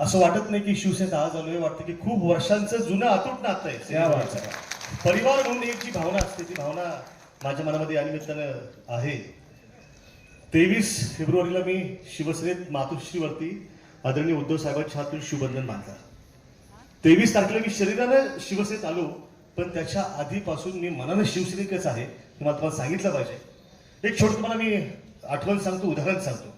असं वाटत नाही की शिवसेनेत आज आलोय. वाटतं की खूप वर्षांचं जुनं अतूट नातं आहे आहे. परिवार म्हणून एक जी भावना असते ती भावना माझ्या मनामध्ये या निमित्तानं आहे. तेवीस फेब्रुवारीला मी शिवसेनेत मातोश्रीवरती आदरणीय उद्धव साहेबांच्या हातून शिवबंधन बांधला तेवीस तारखेला मी शरीरानं शिवसेनेत आलो पण त्याच्या आधीपासून मी मनानं शिवसैनिकच आहे. हे मला तुम्हाला सांगितलं पाहिजे. एक छोटं तुम्हाला मी आठवण सांगतो उदाहरण सांगतो.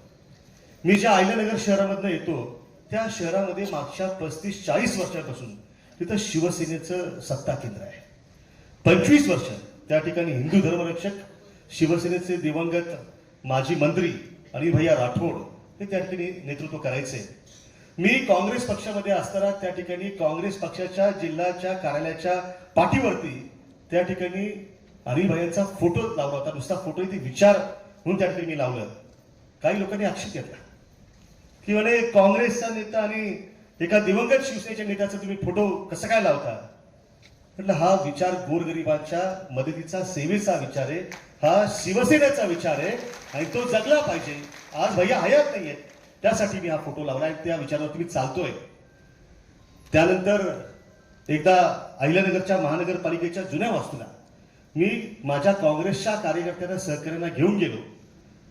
मी ज्या आयल्यानगर शहरामधनं येतो त्या शहरामध्ये मागच्या पस्तीस चाळीस वर्षापासून तिथं शिवसेनेचं सत्ता केंद्र आहे. पंचवीस वर्ष त्या ठिकाणी हिंदू धर्मरक्षक शिवसेनेचे दिवंगत माजी मंत्री आणि भैया राठोड हे त्या ठिकाणी नेतृत्व करायचे. मी काँग्रेस पक्षामध्ये असताना त्या ठिकाणी काँग्रेस पक्षाच्या जिल्ह्याच्या कार्यालयाच्या पाठीवरती त्या ठिकाणी हरिभयांचा फोटो लावला होता. नुसता फोटो ते विचार म्हणून त्या ठिकाणी मी लावलं. काही लोकांनी आक्षेप घेतला. की म्हणे काँग्रेसचा नेता आणि एका दिवंगत शिवसेनेच्या नेत्याचा तुम्ही फोटो कसं काय लावता? म्हटलं हा विचार गोरगरिबांच्या मदतीचा सेवेचा विचार आहे. हा शिवसेनेचा विचार आहे आणि तो जगला पाहिजे. आज भैया हयात नाहीये त्यासाठी मी हा फोटो लावला त्या विचारावर तुम्ही चालतोय. त्यानंतर एकदा अहिल्यानगरच्या महानगरपालिकेच्या जुन्या वास्तूला मी माझ्या काँग्रेसच्या कार्यकर्त्यांना सहकार्यांना घेऊन गेलो.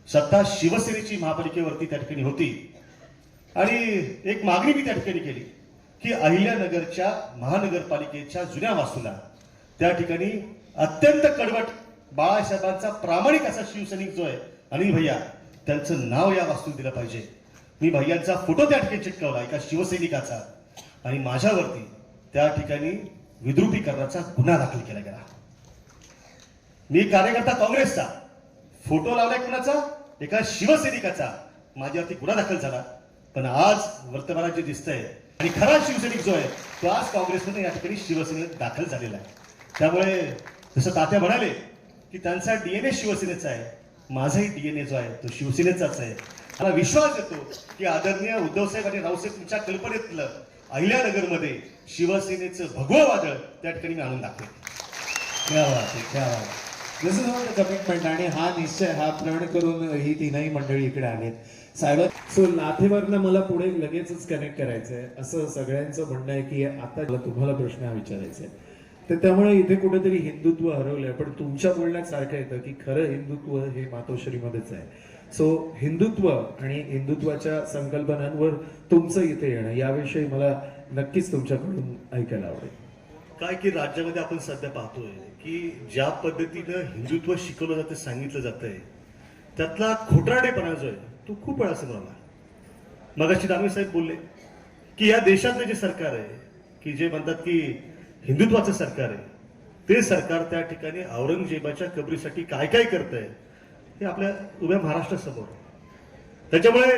सत्ता शिवसेनेची महापालिकेवरती त्या ठिकाणी होती. आणि एक मागणी मी त्या ठिकाणी केली की अहिल्यानगरच्या महानगरपालिकेच्या जुन्या वास्तूला त्या ठिकाणी अत्यंत कडवट बाळासाहेबांचा प्रामाणिक असा शिवसैनिक जो आहे अनिल भैया त्यांचं नाव या वास्तूत दिलं पाहिजे. मी भैयांचा फोटो त्या ठिकाणी चिटकवला एका शिवसैनिकाचा. आणि माझ्यावरती त्या ठिकाणी विद्रुपीकरणाचा गुन्हा दाखल केला गेला. मी कार्यकर्ता काँग्रेसचा. फोटो लावलाय कुणाचा? एका शिवसैनिकाचा. माझ्यावरती गुन्हा दाखल झाला. पण आज वर्तमानात जे दिसतंय. आणि खरा शिवसैनिक जो आहे तो आज काँग्रेसमध्ये या ठिकाणी शिवसेनेत दाखल झालेला आहे. त्यामुळे जसं तात्या म्हणाले की त्यांचा डीएनए शिवसेनेचा आहे. माझाही डीएनए जो आहे तो शिवसेनेचाच आहे. मला विश्वास येतो की आदरणीय उद्धवसाहेब आणि रावसाहेब तुमच्या कल्पनेतलं अहिल्यानगरमध्ये शिवसेनेचं भगवं वादळ त्या ठिकाणी मी आणून दाखवेल क्या वाटते क्या वाटते आहे. This is आणि हा निश्चय हा प्रण करून ही तीनही मंडळी इकडे आलेत. साहेब सो लाथेवरनं मला पुढे लगेचच कनेक्ट करायचंय. असं सगळ्यांचं म्हणणं आहे की आता तुम्हाला प्रश्न हा विचारायचा आहे तर त्यामुळे इथे कुठेतरी हिंदुत्व हरवलंय. पण तुमच्या बोलण्यात सारखं येतं की खरं हिंदुत्व हे मातोश्रीमध्येच आहे. सो हिंदुत्व आणि हिंदुत्वाच्या संकल्पनांवर तुमचं इथे येणं याविषयी मला नक्कीच तुमच्याकडून ऐकायला आवडेल. काय की राज्यामध्ये आपण सध्या पाहतोय की ज्या पद्धतीनं हिंदुत्व शिकवलं जातं सांगितलं जातंय त्यातला खोटारडेपणा जो आहे तो खूप वेळा समोर आला. मगाशी दानवे साहेब बोलले की या देशातलं जे सरकार आहे की जे म्हणतात की हिंदुत्वाचं सरकार आहे ते सरकार त्या ठिकाणी औरंगजेबाच्या कबरीसाठी काय काय करत आहे हे आपल्या उभ्या महाराष्ट्रासमोर त्याच्यामुळे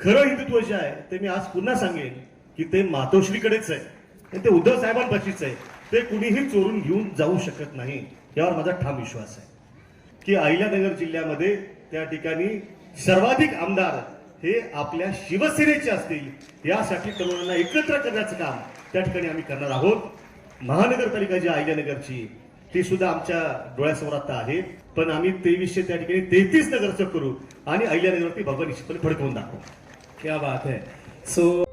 खरं हिंदुत्व जे आहे ते मी आज पुन्हा सांगेन की ते मातोश्रीकडेच आहे. ते उद्धव साहेबांपाशीच आहे. ते कुणीही चोरून घेऊन जाऊ शकत नाही यावर माझा ठाम विश्वास आहे. की अहिल्यानगर जिल्ह्यामध्ये त्या ठिकाणी सर्वाधिक आमदार हे आपल्या शिवसेनेचे असतील यासाठी तरुणांना एकत्र करण्याचं काम त्या ठिकाणी आम्ही करणार आहोत. महानगरपालिका जी अहिल्यानगरची ती सुद्धा आमच्या डोळ्यासमोर आता आहे. पण आम्ही तेवीसशे त्या ठिकाणी तेहतीस नगरचं करू आणि अहिल्यानगरवरती भगवान निश्चितपणे फडकवून दाखवू. क्या बात आहे सो